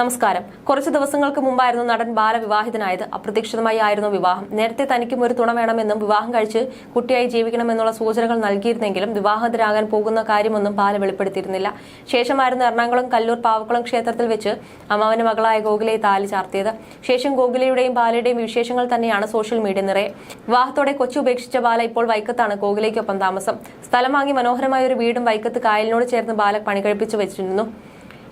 നമസ്കാരം. കുറച്ചു ദിവസങ്ങൾക്ക് മുമ്പായിരുന്നു നടൻ ബാല വിവാഹിതനായത് അപ്രതീക്ഷിതമായി ആയിരുന്നു വിവാഹം. നേരത്തെ തനിക്കും ഒരു തുണ വേണമെന്നും വിവാഹം കഴിച്ച് കുട്ടിയായി ജീവിക്കണമെന്നുള്ള സൂചനകൾ നൽകിയിരുന്നെങ്കിലും വിവാഹിതരാകാൻ പോകുന്ന കാര്യമൊന്നും ബാല വെളിപ്പെടുത്തിയിരുന്നില്ല. ശേഷമായിരുന്നു എറണാകുളം കല്ലൂർ പാവക്കുളം ക്ഷേത്രത്തിൽ വെച്ച് അമ്മാവന്റെ മകളായ ഗോകുലയെ താലി ചാർത്തിയത്. ശേഷം ഗോകുലയുടെയും ബാലയുടെയും വിശേഷങ്ങൾ തന്നെയാണ് സോഷ്യൽ മീഡിയ നിറയെ. വിവാഹത്തോടെ കൊച്ചു ഉപേക്ഷിച്ച ബാല ഇപ്പോൾ വൈക്കത്താണ് ഗോകുലയ്ക്കൊപ്പം താമസം. സ്ഥലം വാങ്ങി മനോഹരമായ ഒരു വീടും വൈക്കത്ത് കായലിനോട് ചേർന്ന് ബാല പണികഴിപ്പിച്ചു വെച്ചിരുന്നു.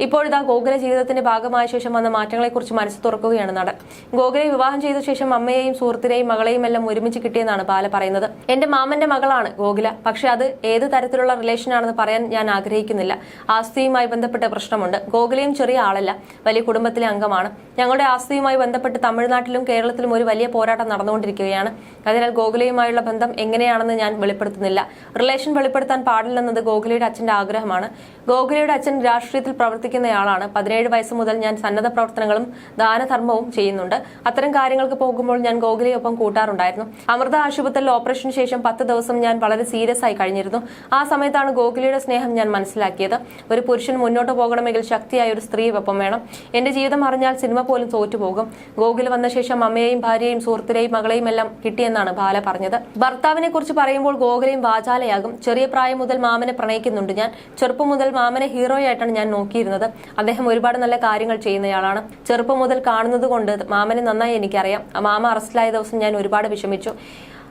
ഇപ്പോഴിതാ ഗോകുല ജീവിതത്തിന്റെ ഭാഗമായ ശേഷം വന്ന മാറ്റങ്ങളെക്കുറിച്ച് മനസ്സ് തുറക്കുകയാണ് നടൻ. ഗോകുലെ വിവാഹം ചെയ്ത ശേഷം അമ്മയെയും സുഹൃത്തിനെയും മകളെയും എല്ലാം ഒരുമിച്ച് കിട്ടിയെന്നാണ് ബാല പറയുന്നത്. എന്റെ മാമന്റെ മകളാണ് ഗോകുല. പക്ഷെ അത് ഏത് തരത്തിലുള്ള റിലേഷൻ ആണെന്ന് പറയാൻ ഞാൻ ആഗ്രഹിക്കുന്നില്ല. ആസ്തിയുമായി ബന്ധപ്പെട്ട പ്രശ്നമുണ്ട്. ഗോകുലയും ചെറിയ ആളല്ല. വലിയ കുടുംബത്തിലെ അംഗമാണ്. ഞങ്ങളുടെ ആസ്തിയുമായി ബന്ധപ്പെട്ട് തമിഴ്നാട്ടിലും കേരളത്തിലും ഒരു വലിയ പോരാട്ടം നടന്നുകൊണ്ടിരിക്കുകയാണ്. അതിനാൽ ഗോകുലയുമായുള്ള ബന്ധം എങ്ങനെയാണെന്ന് ഞാൻ വെളിപ്പെടുത്തുന്നില്ല. റിലേഷൻ വെളിപ്പെടുത്താൻ പാടില്ലെന്നത് ഗോകുലയുടെ അച്ഛന്റെ ആഗ്രഹമാണ്. ഗോകുലയുടെ അച്ഛൻ രാഷ്ട്രീയത്തിൽ പ്രവർത്തിക്കുന്നയാളാണ്. പതിനേഴ് വയസ്സ് മുതൽ ഞാൻ സന്നദ്ധ പ്രവർത്തനങ്ങളും ദാനധർമ്മവും ചെയ്യുന്നുണ്ട്. അത്തരം കാര്യങ്ങൾക്ക് പോകുമ്പോൾ ഞാൻ ഗോകുലിയൊപ്പം കൂട്ടാറുണ്ടായിരുന്നു. അമൃത ആശുപത്രിയിൽ ഓപ്പറേഷന് ശേഷം പത്ത് ദിവസം ഞാൻ വളരെ സീരിയസ് ആയി കഴിഞ്ഞിരുന്നു. ആ സമയത്താണ് ഗോകുലിയുടെ സ്നേഹം ഞാൻ മനസ്സിലാക്കിയത്. ഒരു പുരുഷൻ മുന്നോട്ട് പോകണമെങ്കിൽ ശക്തിയായ ഒരു സ്ത്രീ ഒപ്പം വേണം. എന്റെ ജീവിതം അറിഞ്ഞാൽ സിനിമ പോലും തോറ്റുപോകും. ഗോകുൽ വന്ന ശേഷം അമ്മയെയും ഭാര്യയെയും സുഹൃത്തിനെയും മകളെയും എല്ലാം കിട്ടിയെന്നാണ് ബാല പറഞ്ഞത്. ഭർത്താവിനെ കുറിച്ച് പറയുമ്പോൾ ഗോകുലയും വാചാലയാകും. ചെറിയ പ്രായം മുതൽ മാമനെ പ്രണയിക്കുന്നുണ്ട് ഞാൻ. ചെറുപ്പം മുതൽ മാമനെ ഹീറോയായിട്ടാണ് ഞാൻ നോക്കിയിരുന്നത്. അദ്ദേഹം ഒരുപാട് നല്ല കാര്യങ്ങൾ ചെയ്യുന്നയാളാണ്. ചെറുപ്പം മുതൽ കാണുന്നത് കൊണ്ട് മാമനെ നന്നായി എനിക്കറിയാം. മാമ അറസ്റ്റിലായ ദിവസം ഞാൻ ഒരുപാട് വിഷമിച്ചു.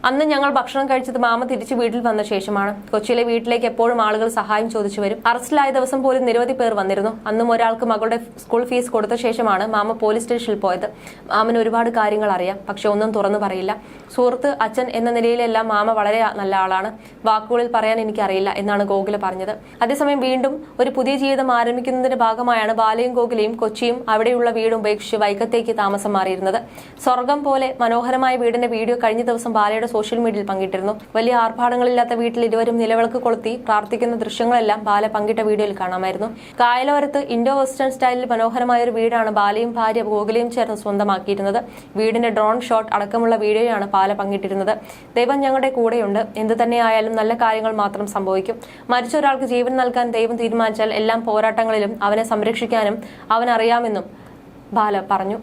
അന്ന് ഞങ്ങൾ ഭക്ഷണം കഴിച്ചത് മാമ തിരിച്ചു വീട്ടിൽ വന്ന ശേഷമാണ്. കൊച്ചിയിലെ വീട്ടിലേക്ക് എപ്പോഴും ആളുകൾ സഹായം ചോദിച്ചു വരും. അറസ്റ്റിലായ ദിവസം പോലും നിരവധി പേർ വന്നിരുന്നു. അന്നും ഒരാൾക്ക് മകളുടെ സ്കൂൾ ഫീസ് കൊടുത്ത ശേഷമാണ് മാമ പോലീസ് സ്റ്റേഷനിൽ പോയത്. മാമന് ഒരുപാട് കാര്യങ്ങൾ അറിയാം പക്ഷെ ഒന്നും തുറന്നു പറയില്ല. സുഹൃത്ത് അച്ഛൻ എന്ന നിലയിലെല്ലാം മാമ വളരെ നല്ല ആളാണ്. വാക്കുകളിൽ പറയാൻ എനിക്കറിയില്ല എന്നാണ് ഗോകുല പറഞ്ഞത്. അതേസമയം വീണ്ടും ഒരു പുതിയ ജീവിതം ആരംഭിക്കുന്നതിന്റെ ഭാഗമായാണ് ബാലയും ഗോകുലയും കൊച്ചിയും അവിടെയുള്ള വീടും ഉപേക്ഷിച്ച് വൈക്കത്തേക്ക് താമസം മാറിയിരുന്നത്. സ്വർഗം പോലെ മനോഹരമായ വീടിന്റെ വീഡിയോ കഴിഞ്ഞ ദിവസം ബാലയുടെ സോഷ്യൽ മീഡിയയിൽ പങ്കിട്ടിരുന്നു. വലിയ ആർഭാടങ്ങളില്ലാത്ത വീട്ടിൽ ഇരുവരും നിലവിളക്ക് കൊളുത്തി പ്രാർത്ഥിക്കുന്ന ദൃശ്യങ്ങളെല്ലാം ബാല പങ്കിട്ട വീഡിയോയിൽ കാണാമായിരുന്നു. കായലോരത്ത് ഇൻഡോ വെസ്റ്റേൺ സ്റ്റൈലിൽ മനോഹരമായ ഒരു വീടാണ് ബാലയും ഭാര്യ ഗോകുലയും ചേർന്ന് സ്വന്തമാക്കിയിരുന്നത്. വീടിന്റെ ഡ്രോൺ ഷോട്ട് അടക്കമുള്ള വീഡിയോയാണ് ബാല പങ്കിട്ടിരുന്നത്. ദൈവം ഞങ്ങളുടെ കൂടെയുണ്ട്. എന്ത് തന്നെയായാലും നല്ല കാര്യങ്ങൾ മാത്രം സംഭവിക്കും. മരിച്ച ഒരാൾക്ക് ജീവൻ നൽകാൻ ദൈവം തീരുമാനിച്ചാൽ എല്ലാം പോരാട്ടങ്ങളിലും അവനെ സംരക്ഷിക്കാനും അവനറിയാമെന്നും ബാല പറഞ്ഞു.